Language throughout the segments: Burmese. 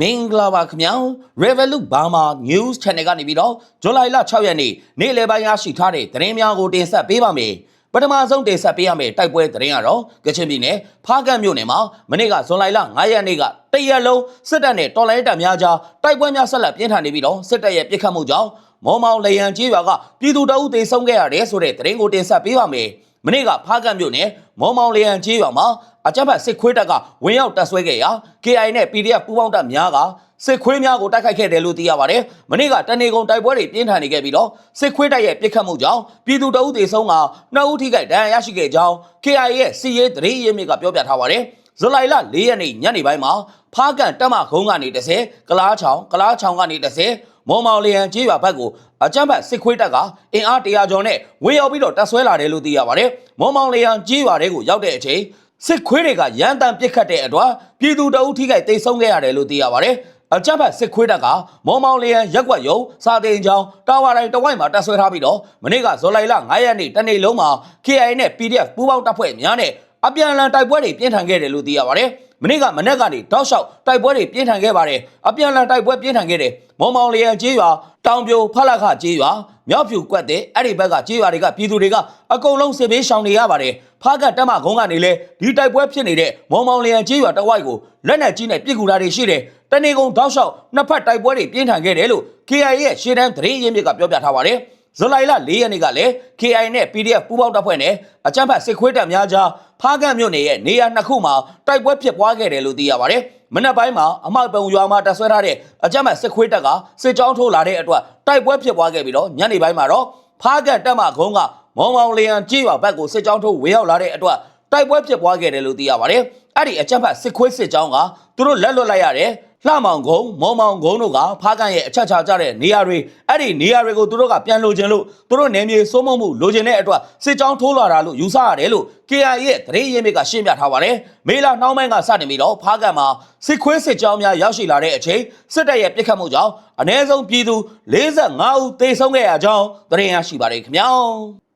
မင်္ဂလာပါခင်ဗျာ Revolut Burma News Channel ကနေပြီးတော့ဇူလိုင်လ6ရက်နေ့နေ့လယ်ပိုင်းရရှိထားတဲ့သတင်းများကိုတင်ဆက်ပေးပါမယ်ပထမဆုံးတင်ဆက်ပေးရမယ့်တိုက်ပွဲသတင်းကတော့ကချင်ပြည်နယ်ဖားကန့်မြို့နယ်မှာမနေ့ကဇွန်လ9ရက်နေ့ကတရက်လုံးစစ်တပ်နဲ့တော်လိုင်းတပ်များကြားတိုက်ပွဲများဆက်လက်ပြင်းထန်နေပြီးတော့စစ်တပ်ရဲ့ပစ်ခတ်မှုကြောင့်မောင်မောင်လျံကြီးရွာကပြည်သူတအုပ်သေဆုံးခဲ့ရတယ်ဆိုတဲ့သတင်းကိုတင်ဆက်ပေးပါမယ်မနေ့ကဖားကန့်မြို့နယ်မောင်မောင်လျံကြီးရွာမှာ အကြမ်းဖက်စစ်ခွေးတပ်ကဝင်ရောက်တပ်ဆွဲခဲ့ရာ KI နဲ့ PDF ပူးပေါင်းတပ်များကစစ်ခွေးများကိုတိုက်ခိုက်ခဲ့တယ်လို့သိရပါတယ်။မနေ့ကတနေကုန်တိုက်ပွဲတွေပြင်းထန်နေခဲ့ပြီးတော့စစ်ခွေးတပ်ရဲ့ပစ်ခတ်မှုကြောင့်ပြည်သူတအုပ်သေဆုံးကနှစ်ဦးထိခိုက်ဒဏ်ရာရရှိခဲ့ကြောင်း KI ရဲ့စီရေးတရေရေးမြစ်ကပြောပြထားပါတယ်။ဇူလိုင်လ၄ရက်နေ့ညနေပိုင်းမှာဖားကန်တက်မခုံးကနေ30ကလားချောင်ကလားချောင်ကနေ30မော်မောင်လျံကျေးရွာဘက်ကိုအကြမ်းဖက်စစ်ခွေးတပ်ကအင်အား100ကျော်နဲ့ဝင်ရောက်ပြီးတော့တပ်ဆွဲလာတယ်လို့သိရပါတယ်။မော်မောင်လျံကျေးရွာတွေကိုရောက်တဲ့အချိန် စစ်ခွေးတွေကရန်တမ်းပစ်ခတ်တဲ့အတွက်ပြည်သူတအုပ်ထိခိုက်တိတ်ဆုံးခဲ့ရတယ်လို့သိရပါတယ်။အကြမ်းဖက်စစ်ခွေးတပ်ကမော်မောင်လျံရက်ကွက်ယုံစာတင်ချောင်းတာဝါတိုင်းတဝိုက်မှာတပ်ဆွဲထားပြီးတော့မနေ့ကဇော်လိုင်လ9ရက်နေ့တနေ့လုံးမှာ KI နဲ့ PDF ပူးပေါင်းတပ်ဖွဲ့များနဲ့အပြန်အလှန်တိုက်ပွဲတွေပြင်းထန်ခဲ့တယ်လို့သိရပါတယ်။ မနေ့ကမနေ့ကနေတောက်လျှောက်တိုက်ပွဲတွေပြင်းထန်ခဲ့ပါတယ်။အပြန်အလှန်တိုက်ပွဲပြင်းထန်ခဲ့တယ်။မော်မောင်လျံကျေးရွာတောင်ပြိုဖလခကျေးရွာမြောက်ဖြူကွက်တဲ့အဲ့ဒီဘက်ကကျေးရွာတွေကပြည်သူတွေကအကုန်လုံးစစ်ဘေးရှောင်နေရပါတယ်။ဖားကတက်မကုန်းကနေလေဒီတိုက်ပွဲဖြစ်နေတဲ့မော်မောင်လျံကျေးရွာတဝိုက်ကိုလက်နက်ကြီးနဲ့ပစ်ကူတာတွေရှိတယ်။တနေကုန်တောက်လျှောက်နှစ်ဖက်တိုက်ပွဲတွေပြင်းထန်ခဲ့တယ်လို့ KIA ရဲ့ရှေ့တန်းသတင်းရင်းမြစ်ကပြောပြထားပါတယ်။ ဇူလိုင်လ၄ရက်နေ့ကလည်း KI နဲ့ PDF ပူးပေါင်းတပ်ဖွဲ့နဲ့အကြမ်းဖက်စစ်ခွေးတပ်များကြားဖားကန့်မြို့နယ်ရဲ့နေရာနှစ်ခုမှာတိုက်ပွဲဖြစ်ပွားခဲ့တယ်လို့သိရပါတယ်။မနက်ပိုင်းမှာအမောက်ပုံရွာမှာတပ်ဆွဲထားတဲ့အကြမ်းဖက်စစ်ခွေးတပ်ကစစ်ကြောင်းထိုးလာတဲ့အတွက်တိုက်ပွဲဖြစ်ပွားခဲ့ပြီးတော့ညနေပိုင်းမှာတော့ဖားကန့်တပ်မကုန်းကမောင်မောင်လျံကြေးရွာဘက်ကိုစစ်ကြောင်းထိုးဝင်ရောက်လာတဲ့အတွက်တိုက်ပွဲဖြစ်ပွားခဲ့တယ်လို့သိရပါတယ်။အဲ့ဒီအကြမ်းဖက်စစ်ခွေးစစ်ကြောင်းကသူတို့လက်လွတ်လိုက်ရတယ်။ လှမောင်ကုန်းမောင်မောင်ကုန်းတို့ကဖားကန်ရဲ့အချက်ချကြတဲ့နေရာတွေအဲ့ဒီနေရာတွေကိုသူတို့ကပြန်လိုချင်လို့သူတို့နယ်မြေစိုးမိုးမှုလိုချင်တဲ့အတွက်စစ်ကြောင်းထိုးလာတာလို့ယူဆရတယ်လို့ KIA ရဲ့သတင်းရင်းမြစ်ကရှင်းပြထားပါတယ်။မေလာနှောင်းပိုင်းကစတင်ပြီးတော့ဖားကန်မှာစစ်ခွေးစစ်ကြောင်းများရောက်ရှိလာတဲ့အချိန်စစ်တပ်ရဲ့ပစ်ခတ်မှုကြောင့်အ ਨੇ ဆုံးပြည်သူ45ဦးသေဆုံးခဲ့ရကြောင်းသတင်းရရှိပါတယ်ခင်ဗျာ။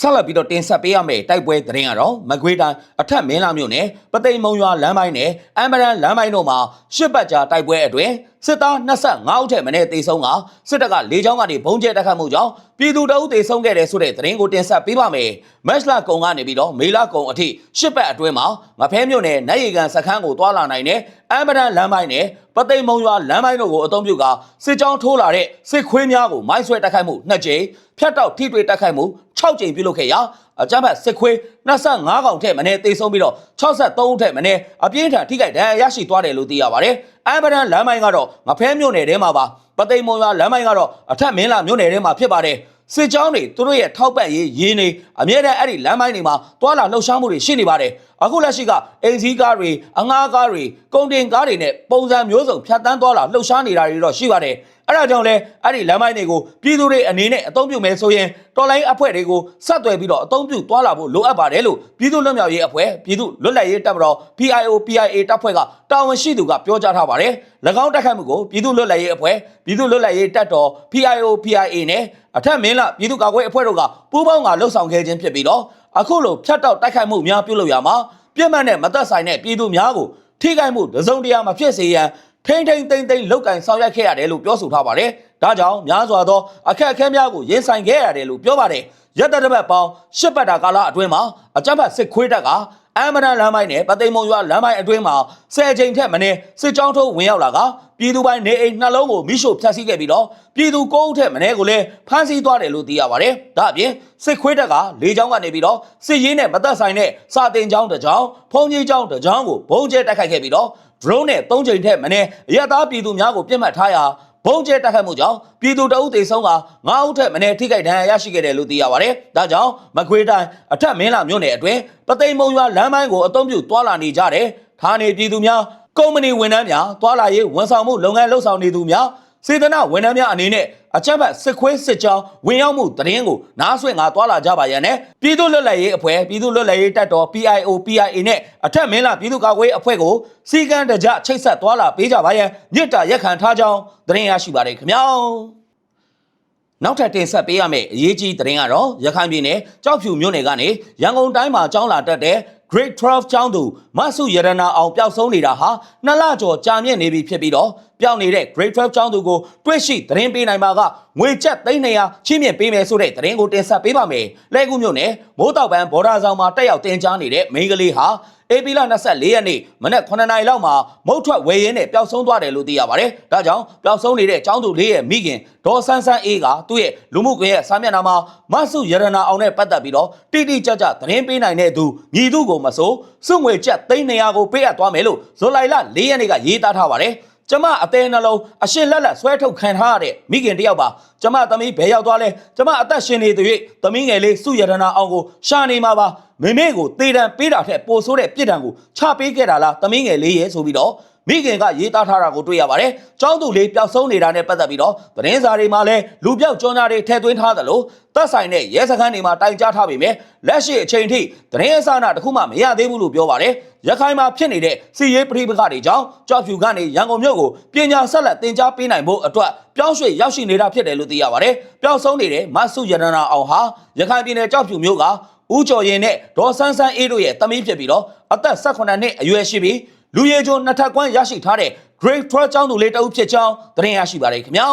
ဆက်လက်ပြီးတော့တင်ဆက်ပေးရမယ့်တိုက်ပွဲသတင်းကတော့မကွေးတိုင်းအထက်မင်းလာမြို့နယ်ပသိမ်မုံရွာလမ်းပိုင်းနဲ့အမ်ဘရန်လမ်းပိုင်းတို့မှာရှစ်ပတ်ကြာတိုက်ပွဲအတွင်း စစ်သား25ဦးထက်မနည်းတေဆုံးကစစ်တပ်ကလေကြောင်းကနေဘုံကျဲတိုက်ခတ်မှုကြောင့်ပြည်သူတအုပ်တေဆုံးခဲ့တယ်ဆိုတဲ့သတင်းကိုတင်ဆက်ပေးပါမယ်။မက်လာကုံကနေပြီးတော့မေလာကုံအထိရှစ်ပတ်အတွင်းမှာငဖဲမြို့နယ်နိုင်ရီကန်စခန်းကိုတွာလာနိုင်တဲ့အမ်ဘရန်လမ်းပိုင်းနဲ့ပသိမ်မုံရွာလမ်းပိုင်းတို့ကိုအုံပြုကစစ်ကြောင်းထိုးလာတဲ့စစ်ခွေးများကိုမိုင်းဆွဲတိုက်ခိုက်မှုနှစ်ကြိမ်ဖြတ်တောက်ထိတွေ့တိုက်ခိုက်မှု6ကြိမ်ပြုလုပ်ခဲ့ရာ အကြမ်းဖက်စစ်ခွေး25ကောင်ထက်မနည်းတေဆုံးပြီးတော့63ဦးထက်မနည်းအပြင်းထန်ထိခိုက်ဒဏ်ရာရရှိသွားတယ်လို့သိရပါတယ်။အမ်ဘရန်လမ်းမိုင်းကတော့ငဖဲမြို့နယ်ထဲမှာပါပသိမ်မုံရွာလမ်းမိုင်းကတော့အထက်မင်းလာမြို့နယ်ထဲမှာဖြစ်ပါတယ်။စစ်ကြောင်းတွေသူတို့ရဲ့ထောက်ပံ့ရေးရင်းနေအမြဲတမ်းအဲ့ဒီလမ်းမိုင်းတွေမှာတွာလာလှုပ်ရှားမှုတွေရှိနေပါတယ် အခုလက်ရှိကအင်စည်းကားတွေအငှားကားတွေကုန်တင်ကားတွေနဲ့ပုံစံမျိုးစုံဖြတ်တန်းသွားလာလှုပ်ရှားနေတာတွေတော့ရှိပါတယ်အဲ့ဒါကြောင့်လဲအဲ့ဒီလမ်းမိုင်းတွေကိုပြည်သူတွေအနေနဲ့အသုံးပြုမယ်ဆိုရင်တော်လိုင်းအဖွဲ့တွေကိုဆက်သွယ်ပြီးတော့အသုံးပြုသွားလာဖို့လိုအပ်ပါတယ်လို့ပြည်သူ့လွတ်မြောက်ရေးအဖွဲ့ပြည်သူ့လွတ်လပ်ရေးတပ်မတော် PIO PIA တပ်ဖွဲ့ကတာဝန်ရှိသူကပြောကြားထားပါတယ်၎င်းတိုက်ခိုက်မှုကိုပြည်သူ့လွတ်လပ်ရေးအဖွဲ့ပြည်သူ့လွတ်လပ်ရေးတပ်တော် PIO PIA နဲ့အထက်မင်းလာပြည်သူ့ကာကွယ်အဖွဲ့တို့ကပူးပေါင်းကလှုပ်ဆောင်ခဲ့ခြင်းဖြစ်ပြီးတော့ အခုလိုဖြတ်တောက်တိုက်ခိုက်မှုများပြုလုပ်ရမှာပြစ်မှတ်နဲ့မသက်ဆိုင်တဲ့ပြည်သူများကိုထိခိုက်မှုတစုံတရာမဖြစ်စေရန်ထိမ့်ထိမ့်သိမ့်သိမ့်လောက်ကင်ဆောင်ရွက်ခဲ့ရတယ်လို့ပြောဆိုထားပါတယ်။ဒါကြောင့်များစွာသောအခက်အခဲများကိုရင်ဆိုင်ခဲ့ရတယ်လို့ပြောပါတယ်။ရက်တရပတ်ပေါင်းရှစ်ပတ်တာကာလအတွင်းမှာအကြမ်းဖက်စစ်ခွေးတပ်ကအမ်မရန်လမ်းပိုင်းနဲ့ပသိမ်မုံရွာလမ်းပိုင်းအတွင်းမှာဆယ်ချိန်ထက်မနည်းစစ်ကြောင်းထိုးဝင်ရောက်လာက ပြည်သူပိုင်းနေအိမ်နှလုံးကိုမိရှို့ဖျက်ဆီးခဲ့ပြီးတော့ပြည်သူ၉ဦးထက်မနည်းကိုလည်းဖမ်းဆီးသွားတယ်လို့သိရပါတယ်။ဒါအပြင်စစ်ခွေးတပ်ကလေကြောင်းကနေပြီးတော့စစ်ရေးနဲ့မသက်ဆိုင်တဲ့စာတင်ကြောင်းတစ်ကြောင်းဖုံကြီးကြောင်းတစ်ကြောင်းကိုဘုံကျဲတိုက်ခိုက်ခဲ့ပြီးတော့ drone နဲ့၃ချိန်ထက်မနည်းအရသားပြည်သူများကိုပြစ်မှတ်ထားရာဘုံကျဲတိုက်ခိုက်မှုကြောင့်ပြည်သူတအုပ်သေဆုံးက9ဦးထက်မနည်းထိခိုက်ဒဏ်ရာရရှိခဲ့တယ်လို့သိရပါတယ်။ဒါကြောင့်မကွေးတိုင်းအထက်မင်းလာမြို့နယ်အတွင်းပသိမ်မုံရွာလမ်းပိုင်းကိုအုံပြုတွာလာနေကြတယ်။ဌာနေပြည်သူများ ကုမ္ပဏီဝန်ထမ်းများတွာလာရေးဝန်ဆောင်မှုလုပ်ငန်းလှုပ်ဆောင်နေသူများစေတနာဝန်ထမ်းများအနေနဲ့အချက်ဘတ်စစ်ခွေးစစ်ကြောင်းဝင်ရောက်မှုတရင်ကိုနားဆွင့်ငါတွာလာကြပါရန်နဲ့ပြည်သူ့လွတ်လပ်ရေးအဖွဲ့ပြည်သူ့လွတ်လပ်ရေးတပ်တော် PIO PIA နဲ့အထက်မင်းလာပြည်သူ့ကာကွယ်ရေးအဖွဲ့ကိုစီကံတကြချိတ်ဆက်တွာလာပေးကြပါရန်မြစ်တာရက်ခံထားကြောင်းသတင်းရရှိပါတယ်ခင်ဗျာနောက်ထပ်တင်ဆက်ပေးရမယ့်အရေးကြီးသတင်းကတော့ရခိုင်ပြည်နယ်ကြောက်ဖြူမြို့နယ်ကနေရန်ကုန်တိုင်းမှာကျောင်းလာတက်တဲ့ Grade 12ကျောင်းသူမဆုရတနာအောင်ပျောက်ဆုံးနေတာဟာနှစ်လကျော်ကြာမြင့်နေပြီဖြစ်ပြီးတော့ပျောက်နေတဲ့ Grade 12ကျောင်းသူကိုတွေ့ရှိသတင်းပေးနိုင်မှာကငွေကျပ်300ချင်းမြင့်ပေးမယ်ဆိုတဲ့သတင်းကိုတင်ဆက်ပေးပါမယ်။လဲကူမြို့နယ်မိုးတောက်ပန်းဘော်ဒါဆောင်မှာတက်ရောက်တင်ကြားနေတဲ့မိန်းကလေးဟာအေပီလာ24ရက်နေ့မနက်9နာရီလောက်မှာမုတ်ထွက်ဝယ်ရင်းနဲ့ပျောက်ဆုံးသွားတယ်လို့သိရပါတယ်။ဒါကြောင့်ပျောက်ဆုံးနေတဲ့ကျောင်းသူလေးရဲ့မိခင်ဒေါ်ဆန်းဆန်းအေးကသူ့ရဲ့လူမှုကွန်ရက်စာမျက်နှာမှာမဆုရတနာအောင်နဲ့ပတ်သက်ပြီးတော့တိတိကျကျသတင်းပေးနိုင်တဲ့သူမြည်သူကိုမဆိုစွငွေကျပ်300ကိုပေးအပ်သွားမယ်လို့ဇူလိုင်လ4ရက်နေ့ကရေးသားထားပါတယ်။ ကျမအသေးနှလုံးအရှင်လက်လက်ဆွဲထုတ်ခံထားရတဲ့မိခင်တယောက်ပါကျမသမီးဘယ်ရောက်သွားလဲကျမအသက်ရှင်နေတဲ့၍သမီးငယ်လေးစုရတနာအောင်ကိုရှာနေမှာပါမိမိကိုတေတံပေးတာထက်ပိုဆိုးတဲ့ပြစ်ဒဏ်ကိုချပေးခဲ့တာလားသမီးငယ်လေးရဲ့ဆိုပြီးတော့ မိခင်ကရေးသားထားတာကိုတွေ့ရပါတယ်။ကျောင်းသူလေးပျောက်ဆုံးနေတာနဲ့ပတ်သက်ပြီးတော့သတင်းစာတွေမှာလည်းလူပြောက်ကြောညာတွေထည့်သွင်းထားသလိုသက်ဆိုင်တဲ့ရဲစခန်းတွေမှာတိုင်ကြားထားပေမဲ့လက်ရှိအချိန်ထိသတင်းအစအနတစ်ခုမှမရသေးဘူးလို့ပြောပါတယ်။ရခိုင်မှာဖြစ်နေတဲ့စီရေးပဋိပက္ခတွေကြောင့်ကြောက်ဖြူကနေရန်ကုန်မြို့ကိုပညာဆက်လက်တင်ကြားပေးနိုင်ဖို့အတွက်ပြောင်းရွှေ့ရောက်ရှိနေတာဖြစ်တယ်လို့သိရပါတယ်။ပျောက်ဆုံးနေတဲ့မဆုရတနာအောင်ဟာရခိုင်ပြည်နယ်ကြောက်ဖြူမြို့ကဦးကျော်ရင်နဲ့ဒေါ်ဆန်းဆန်းအေးတို့ရဲ့တမီးဖြစ်ပြီးတော့အသက်18နှစ်အရွယ်ရှိပြီး လူရဲကျိုးနှစ်ထပ်ကွမ်းရရှိထားတဲ့ Grade 12ကျောင်းသူလေးတအုပ်ဖြစ်ကြောင်းသတင်းရရှိပါတယ်ခင်ဗျာ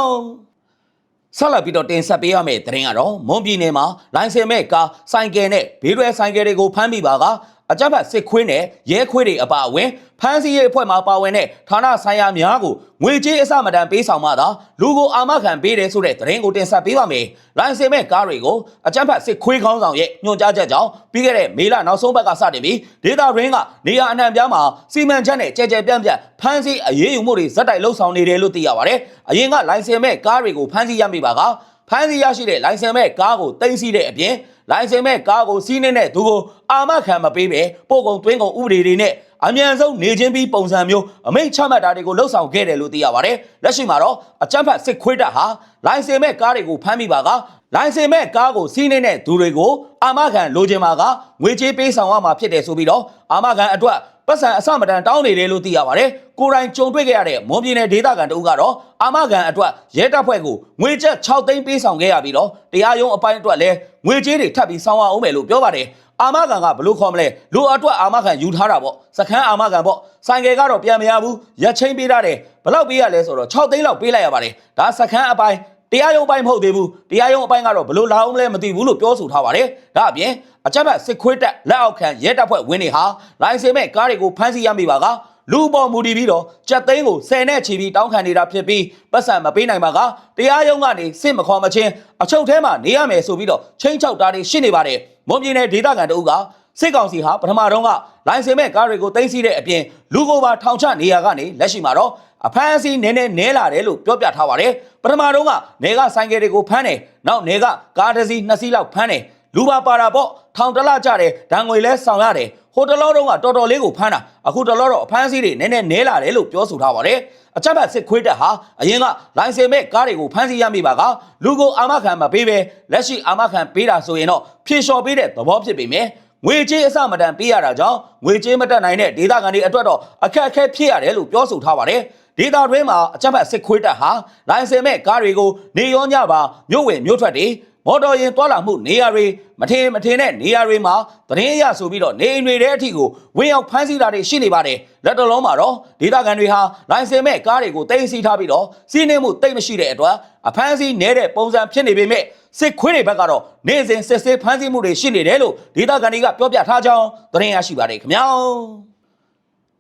ဆက်လက်ပြီးတော့တင်ဆက်ပေးရမယ့်သတင်းကတော့မွန်ပြည်နယ်မှာလိုင်စင်မဲ့ကားဆိုင်ကယ်နဲ့ဘေးရွယ်ဆိုင်ကယ်တွေကိုဖမ်းမိပါက အကြမ်းဖက်စစ်ခွင်းနဲ့ရဲခွေးတွေအပါအဝင်ဖမ်းဆီးရေးအဖွဲ့မှပါဝင်တဲ့ဌာနဆိုင်ရာများကိုငွေကြေးအစမတန်ပေးဆောင်မှသာလူကိုအာမခံပေးတယ်ဆိုတဲ့သတင်းကိုတင်ဆက်ပေးပါမယ်။လိုင်စင်မဲ့ကားတွေကိုအကြမ်းဖက်စစ်ခွေးခေါင်းဆောင်ရဲ့ညွှန်ကြားချက်ကြောင့်ပြီးခဲ့တဲ့မေလနောက်ဆုံးပတ်ကစတင်ပြီးဒေတာရင်းကနေရာအနှံ့ပြားမှာစီမံချက်နဲ့ကြဲကြဲပြန့်ပြန့်ဖမ်းဆီးအရေးယူမှုတွေဇက်တိုက်လှုပ်ဆောင်နေတယ်လို့သိရပါတယ်။အရင်ကလိုင်စင်မဲ့ကားတွေကိုဖမ်းဆီးရမိပါကဖမ်းဆီးရရှိတဲ့လိုင်စင်မဲ့ကားကိုတင်စီတဲ့အပြင် လိုင်စင်မဲ့ကားကိုစီးနေတဲ့သူကိုအာမခံမပေးပဲပို့ကုန်သွင်းကုန်ဥပဒေတွေနဲ့အမြန်ဆုံးနေချင်းပြီးပုံစံမျိုးအမိန့်ချမှတ်တာတွေကိုလှုပ်ဆောင်ခဲ့တယ်လို့သိရပါတယ်။လက်ရှိမှာတော့အကြမ်းဖက်စစ်ခွေးတပ်ဟာလိုင်စင်မဲ့ကားတွေကိုဖမ်းမိပါကလိုင်စင်မဲ့ကားကိုစီးနေတဲ့သူတွေကိုအာမခံလိုချင်ပါကငွေကြေးပေးဆောင်ရမှာဖြစ်တယ်ဆိုပြီးတော့အာမခံအတွက် ပတ်စံအစမတန်တောင်းနေတယ်လို့သိရပါတယ်။ကိုယ်တိုင်ကြုံတွေ့ခဲ့ရတဲ့မွန်ပြည်နယ်ဒေသခံတဦးကတော့အာမခံအတွက်ရဲတပ်ဖွဲ့ကိုငွေကျပ်6သိန်းပေးဆောင်ခဲ့ရပြီးတော့တရားရုံးအပိုင်းအတွက်လည်းငွေကြေးတွေထပ်ပြီးဆောင်ရအောင်မယ်လို့ပြောပါတယ်။အာမခံကဘလို့ခေါ်မလဲလူအတွက်အာမခံယူထားတာပေါ့စခန်းအာမခံပေါ့ဆိုင်ကယ်ကတော့ပြန်မရဘူးရက်ချင်းပေးထားတယ်ဘလောက်ပေးရလဲဆိုတော့6သိန်းလောက်ပေးလိုက်ရပါတယ်ဒါစခန်းအပိုင်း တရားရုံးပိုင်းမဟုတ်သေးဘူးတရားရုံးအပိုင်းကတော့ဘလို့လာအောင်လဲမသိဘူးလို့ပြောဆိုထားပါတယ်ဒါအပြင်အကြမ်းဖက်စစ်ခွေးတက်လက်အောက်ခံရဲတပ်ဖွဲ့ဝင်တွေဟာလိုင်စင်မဲ့ကားတွေကိုဖမ်းဆီးရမိပါကလူပေါ်မူတည်ပြီးတော့ကြက်သိန်းကို10နဲ့ချီပြီးတောင်းခံနေတာဖြစ်ပြီးပတ်စံမပေးနိုင်ပါကတရားရုံးကနေစစ်မခေါ်မချင်းအချုပ်ထဲမှာနေရမယ်ဆိုပြီးတော့ချင်းချောက်တာတွေရှိနေပါတယ်မွန်ပြည်နယ်ဒေသခံတအုပ်က စစ်ကောင်စီဟာပထမတော့ကလိုင်စင်မဲ့ကားတွေကိုတင်စီတဲ့အပြင်လူကိုပါထောင်ချနေရကနေလက်ရှိမှာတော့အဖမ်းအဆီးနည်းနည်းနဲလာတယ်လို့ပြောပြထားပါတယ်ပထမတော့ကနေကဆိုင်ကယ်တွေကိုဖမ်းတယ်နောက်နေကကားတစ်စီးနှစ်စီးလောက်ဖမ်းတယ်လူပါပါတာပေါ့ထောင်တလကြတယ်ဒဏ်ငွေလဲဆောင်ရတယ်ဟိုတလောတော့ကတော်တော်လေးကိုဖမ်းတာအခုတလောတော့အဖမ်းအဆီးတွေနည်းနည်းနဲလာတယ်လို့ပြောဆိုထားပါတယ်အချက်ဘတ်စစ်ခွေးတက်ဟာအရင်ကလိုင်စင်မဲ့ကားတွေကိုဖမ်းဆီးရမိပါကလူကိုအာမခံမပေးပဲလက်ရှိအာမခံပေးတာဆိုရင်တော့ဖြေလျှော်ပေးတဲ့သဘောဖြစ်ပေမယ့် ငွေကြေးအစမတန်ပေးရတာကြောင့်ငွေကြေးမတက်နိုင်တဲ့ဒေသခံတွေအတွက်တော့အခက်အခဲဖြစ်ရတယ်လို့ပြောဆိုထားပါတယ်ဒေတာတွင်းမှာအချက်ဘတ်စစ်ခွေးတက်ဟာလိုင်စင်မဲ့ကားတွေကိုနေရောညပါမြို့ဝင်မြို့ထွက်တွေမော်တော်ယာဉ်တွာလာမှုနေရာတွေမထင်မထင်တဲ့နေရာတွေမှာသတင်းရဆိုပြီးတော့နေအိမ်တွေတဲ့အထိကိုဝင်ရောက်ဖမ်းဆီးတာတွေရှိနေပါတယ်လက်တော်လုံးမှာတော့ဒေသခံတွေဟာလိုင်စင်မဲ့ကားတွေကိုတင်စီထားပြီးတော့စီးနှင်းမှုတိတ်မရှိတဲ့အတွက်အဖမ်းဆီးနေတဲ့ပုံစံဖြစ်နေပေမဲ့ စစ်ခွေးတွေဘက်ကတော့နေစဉ်စစ်ဆေးဖမ်းဆီးမှုတွေရှိနေတယ်လို့ဒေသခံတွေကပြောပြထားကြောင်းသတင်းရရှိပါတယ်ခင်ဗျာ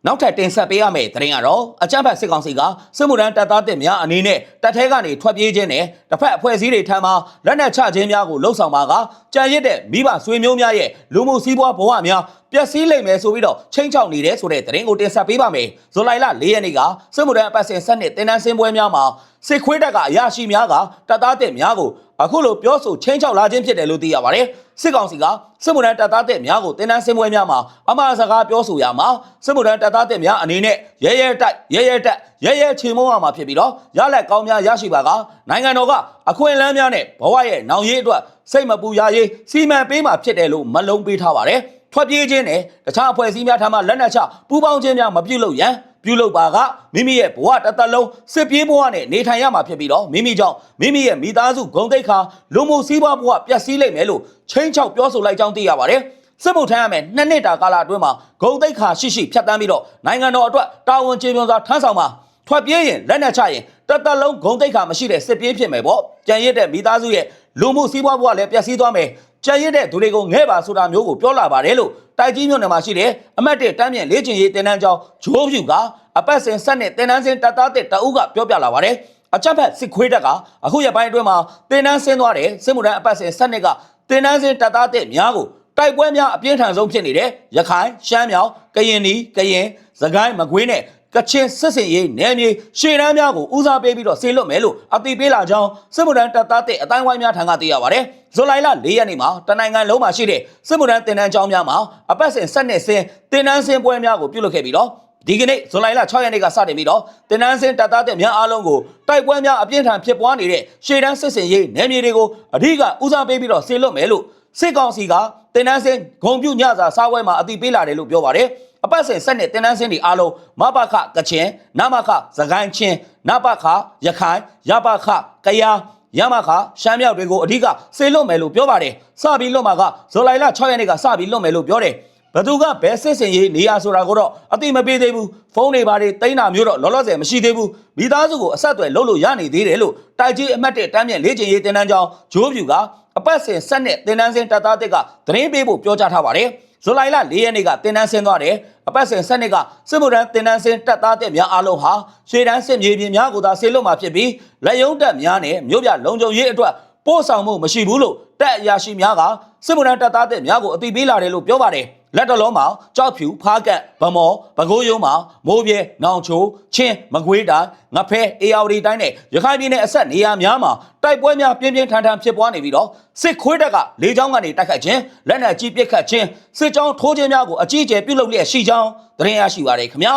နောက်ထပ်တင်ဆက်ပေးရမယ့်သတင်းကတော့အကြမ်းဖက်စစ်ကောင်စီကစစ်မှုထမ်းတပ်သားတစ်များအနေနဲ့တပ်ထဲကနေထွက်ပြေးခြင်းနဲ့တစ်ဖက်အဖွဲ့အစည်းတွေထံမှလက်နက်ချခြင်းများကိုလှုံ့ဆော်ပါကကြံရစ်တဲ့မိဘဆွေမျိုးများရဲ့လူမှုစည်းပွားဘဝများပျက်စီးလိမ့်မယ်ဆိုပြီးတော့ချိန်ချောက်နေတယ်ဆိုတဲ့သတင်းကိုတင်ဆက်ပေးပါမယ်။ဇူလိုင်လ၄ရက်နေ့ကစစ်မှုထမ်းအပတ်စဉ်ဆက်နှစ်တင်နန်းစင်းပွဲများမှာစစ်ခွေးတပ်ကအရာရှိများကတပ်သားတစ်များကို အခုလိုပြောဆိုချိန်ချောက်လာခြင်းဖြစ်တယ်လို့သိရပါတယ်။စစ်ကောင်စီကစစ်မှုထမ်းတပ်သားတစ်များကိုတင်နန်းစင်းပွဲများမှာအမှားစကားပြောဆိုရမှာစစ်မှုထမ်းတပ်သားတစ်များအနေနဲ့ရဲရဲတိုက်ရဲရဲတက်ရဲရဲချေမုန်းရမှာဖြစ်ပြီးတော့ရလက်ကောင်းများရရှိပါကနိုင်ငံတော်ကအခွင့်အလမ်းများနဲ့ဘဝရဲ့နောင်ရေးအတွက်စိတ်မပူရရေးစီမံပေးမှာဖြစ်တယ်လို့မလုံးပေးထားပါတယ်။ထွက်ပြေးခြင်းနဲ့တခြားအဖွဲ့အစည်းများထံမှလက်နက်ချပူးပေါင်းခြင်းများမပြုလုပ်ရန် ပြုလုပ်ပါကမိမိရဲ့ဘဝတစ်သက်လုံးစစ်ပြေးဘဝနဲ့နေထိုင်ရမှာဖြစ်ပြီးတော့မိမိကြောင့်မိမိရဲ့မိသားစုဂုံတိတ်ခါလူမှုစည်းပွားဘဝပျက်စီးလိမ့်မယ်လို့ချင်းချောက်ပြောဆိုလိုက်ကြောင်းသိရပါတယ်စစ်မှုထမ်းရမယ်နှစ်နှစ်တာကာလအတွင်းမှာဂုံတိတ်ခါရှိရှိဖြတ်တန်းပြီးတော့နိုင်ငံတော်အတွက်တာဝန်ကျေပွန်စွာထမ်းဆောင်ပါထွက်ပြေးရင်လက်နက်ချရင်တသက်လုံးဂုံတိတ်ခါမရှိတဲ့စစ်ပြေးဖြစ်မယ်ပေါ့ကြံရစ်တဲ့မိသားစုရဲ့လူမှုစီးပွားဘဝလည်းပျက်စီးသွားမယ် ကြံရစ်တဲ့သူတွေကိုငဲ့ပါဆိုတာမျိုးကိုပြောလာပါတယ်လို့တိုက်ကြီးမြို့နယ်မှာရှိတဲ့အမတ်တစ်တမ်းမြင့်လေးချင်ရေးတင်တန်းကျောင်းဂျိုးဖြူကအပတ်စဉ်ဆက်နဲ့တင်တန်းစင်တပ်သားတဲ့တအုပ်ကပြောပြလာပါတယ်အချက်ဖက်စစ်ခွေးတက်ကအခုရက်ပိုင်းအတွင်းမှာတင်တန်းဆင်းသွားတယ်စစ်မှုထမ်းအပတ်စဉ်ဆက်နှစ်ကတင်တန်းစင်တပ်သားတဲ့များကိုတိုက်ပွဲများအပြင်းထန်ဆုံးဖြစ်နေတဲ့ရခိုင်ရှမ်းမြောင်ကရင်နီကရင်စကိုင်းမကွေးနဲ့ ကချင်စစ်စင်ရေးနယ်မြေရှေ့တန်းများကိုဦးစားပေးပြီးတော့ဆေးလွတ်မယ်လို့အသိပေးလာကြောင်းစစ်မှုထမ်းတပ်သားတဲ့အတိုင်းဝိုင်းများထံကသိရပါတယ်။ဇူလိုင်လ၄ရက်နေ့မှာတနိုင်ငံလုံးမှာရှိတဲ့စစ်မှုထမ်းတင်တန်းကျောင်းများမှာအပတ်စဉ်ဆက်နှစ်စဉ်တင်တန်းစင်ပွဲများကိုပြုလုပ်ခဲ့ပြီးတော့ဒီကနေ့ဇူလိုင်လ6ရက်နေ့ကစတင်ပြီးတော့တင်နန်းစင်တပ်သားတဲ့များအားလုံးကိုတိုက်ပွဲများအပြင်းထန်ဖြစ်ပွားနေတဲ့ရှေ့တန်းစစ်စင်ရေးနယ်မြေတွေကိုအဓိကဦးစားပေးပြီးတော့ဆေးလွတ်မယ်လို့စစ်ကောင်စီကတင်နန်းစင်ဂုံပြူညစာစားပွဲမှာအတိပေးလာတယ်လို့ပြောပါတယ် အပတ်စဉ်ဆက်နဲ့တင်နန်းစင်တွေအားလုံးမဘခကချင်နမခစကိုင်းချင်းနဘခရခိုင်ရဘခကယားရမခရှမ်းမြောက်တွေကိုအဓိကစေလွတ်မယ်လို့ပြောပါတယ်စပြီးလွတ်မှာကဇူလိုင်လ6ရက်နေ့ကစပြီးလွတ်မယ်လို့ပြောတယ်ဘသူကဘယ်စစ်စင်ရေးနေရဆိုတာကိုတော့အတိမပေးသေးဘူးဖုန်းတွေပါတွေတိန်းတာမျိုးတော့လောလောဆယ်မရှိသေးဘူးမိသားစုကိုအဆက်အသွယ်လုပ်လို့ရနေသေးတယ်လို့တိုက်ကြီးအမတ်တဲ့တမ်းမြင့်လေးချင်ရေးတင်တန်းကြောင်းဂျိုးဖြူကအပတ်စဉ်ဆက်နဲ့တင်တန်းစင်တပ်သားတစ်ကသတင်းပေးဖို့ပြောကြားထားပါတယ် ဇူလိုင်လ၄ရက်နေ့ကတင်တန်းဆင်းသွားတယ်အပတ်စဉ်ဆက်နှစ်ကစစ်မှုထမ်းတင်တန်းဆင်းတပ်သားတဲ့များအားလုံးဟာရှေ့တန်းစစ်မြေပြင်များကိုသာဆေးလွတ်မှာဖြစ်ပြီးလက်ယုံတပ်များနဲ့မြို့ပြလုံခြုံရေးအတွက်ပို့ဆောင်မှုမရှိဘူးလို့တပ်အရာရှိများကစစ်မှုထမ်းတပ်သားတဲ့များကိုအသိပေးလာတယ်လို့ပြောပါတယ် လက်တလုံးမှာကြောက်ဖြူဖားကတ်ဗမောပကိုးရုံးမှာမိုးပြဲနောင်ချိုချင်းမကွေးတိုင်းငဖဲအေယာဝတီတိုင်းနဲ့ရခိုင်ပြည်နယ်အဆက်နေရာများမှာတိုက်ပွဲများပြင်းပြင်းထန်ထန်ဖြစ်ပွားနေပြီးတော့စစ်ခွေးတပ်ကလေကြောင်းကနေတိုက်ခတ်ခြင်းလက်နက်ကြီးပစ်ခတ်ခြင်းစစ်ကြောင်းထိုးခြင်းများကိုအကြီးအကျယ်ပြုလုပ်လျက်ရှိကြောင်းသတင်းရရှိပါရခင်ဗျာ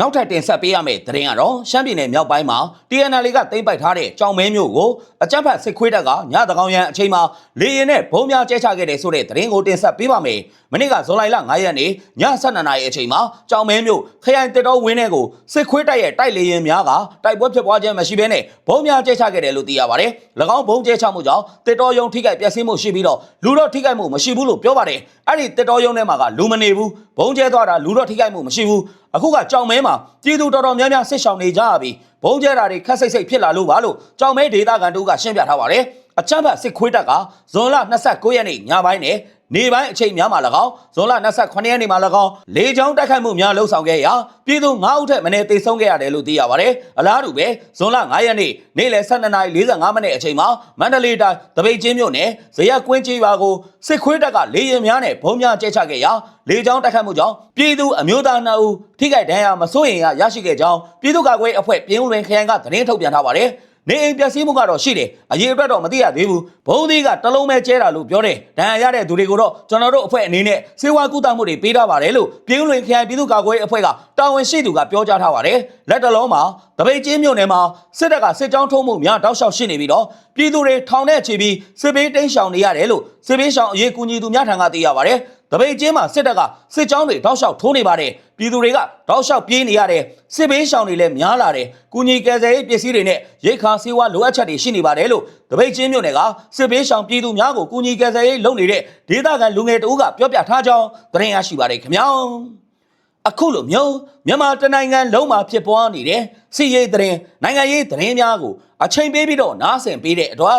နောက်ထပ်တင်ဆက်ပေးရမယ့်သတင်းကတော့ရှမ်းပြည်နယ်မြောက်ပိုင်းမှာ TNL ကသိမ်းပိုက်ထားတဲ့ကြောင်မဲမျိုးကိုအကြမ်းဖက်စစ်ခွေးတပ်ကညတကောင်ရန်အချိန်မှာလေရင်နဲ့ဘုံများကျဲချခဲ့တဲ့ဆိုတဲ့သတင်းကိုတင်ဆက်ပေးပါမယ်။မနေ့ကဇွန်လ9ရက်နေ့ည7:00နာရီအချိန်မှာကြောင်မဲမျိုးခရိုင်တက်တော်ဝင်းတဲ့ကိုစစ်ခွေးတပ်ရဲ့တိုက်လေရင်များကတိုက်ပွဲဖြစ်ပွားခြင်းမရှိဘဲနဲ့ဘုံများကျဲချခဲ့တယ်လို့သိရပါတယ်။၎င်းဘုံကျဲချမှုကြောင့်တက်တော်ယုံထိခိုက်ပျက်စီးမှုရှိပြီးတော့လူတော့ထိခိုက်မှုမရှိဘူးလို့ပြောပါတယ်။အဲ့ဒီတက်တော်ယုံထဲမှာကလူမနေဘူး ဘုံကျဲသွားတာလူတော့ထိခိုက်မှုမရှိဘူး။အခုကကြောင်မဲမှာပြည်သူတော်တော်များများဆစ်ဆောင်နေကြပြီဘုံကျဲတာတွေခက်စိတ်စိတ်ဖြစ်လာလို့ပါလို့ကြောင်မဲဒေတာကန်တို့ကရှင်းပြထားပါတယ်အချမ်းဖတ်စစ်ခွေးတပ်ကဇွန်လ29ရက်နေ့ညပိုင်းနဲ့ နေပိုင်းအချိန်များမှာ၎င်းဇွန်လ28ရက်နေ့မှာ၎င်းလေကြောင်းတိုက်ခိုက်မှုများလှုပ်ဆောင်ခဲ့ရာပြည်သူ9ဦးထက်မနည်းသေဆုံးခဲ့ရတယ်လို့သိရပါတယ်အလားတူပဲဇွန်လ9ရက်နေ့နေ့လယ်12:45မိနစ်အချိန်မှာမန္တလေးတိုင်းတပိတ်ချင်းမြို့နယ်ဇရက်ကွင်းကြီးရွာကိုစစ်ခွေးတပ်ကလေရင်များနဲ့ဘုံများကျဲချခဲ့ရာလေကြောင်းတိုက်ခိုက်မှုကြောင့်ပြည်သူအမျိုးသား2ဦးထိခိုက်ဒဏ်ရာမစိုးရင်ရရရှိခဲ့ကြောင်းပြည်သူ့ကာကွယ်အဖွဲ့ပြင်းဦးလွင်ခရိုင်ကသတင်းထုတ်ပြန်ထားပါတယ် နေအိမ်ပျက်စီးမှုကတော့ရှိတယ်အရေးအတွက်တော့မသိရသေးဘူးဘုံသီးကတလုံးပဲကျဲတာလို့ပြောတယ်ဒဏ်ရာရတဲ့သူတွေကိုတော့ကျွန်တော်တို့အဖွဲ့အနေနဲ့စေဝါကုသမှုတွေပေးထားပါတယ်လို့ပြင်းလွင်ခရိုင်ပြည်သူ့ကာကွယ်ရေးအဖွဲ့ကတာဝန်ရှိသူကပြောကြားထားပါတယ်လက်တလုံးမှာတပိတ်ချင်းမြို့နယ်မှာစစ်တပ်ကစစ်ကြောင်းထုံးမှုများတောက်လျှောက်ရှိနေပြီးတော့ပြည်သူတွေထောင်ထဲချီပြီးစစ်ဘေးတိမ်းရှောင်နေရတယ်လို့စစ်ဘေးရှောင်အရေးကူညီသူများထံကသိရပါတယ်တပိတ်ချင်းမှာစစ်တပ်ကစစ်ကြောင်းတွေတောက်လျှောက်ထိုးနေပါတယ် ပြည်သူတွေကတောက်လျှောက်ပြေးနေရတယ်စစ်ဘေးရှောင်တွေလည်းများလာတယ်ကုညီကယ်ဆယ်ရေးပစ္စည်းတွေနဲ့ရိတ်ခါစေဝါလိုအပ်ချက်တွေရှိနေပါတယ်လို့တပိတ်ချင်းမြို့နယ်ကစစ်ဘေးရှောင်ပြည်သူများကိုကုညီကယ်ဆယ်ရေးလုပ်နေတဲ့ဒေသခံလူငယ်တဦးကပြောပြထားကြောင်းသတင်းရရှိပါတယ်ခင်ဗျာအခုလိုမျိုးမြန်မာတနိုင်ငံလုံးမှာဖြစ်ပွားနေတဲ့စီရေးသတင်းနိုင်ငံရေးသတင်းများကိုအချိန်ပေးပြီးတော့နားဆင်ပေးတဲ့အတွက်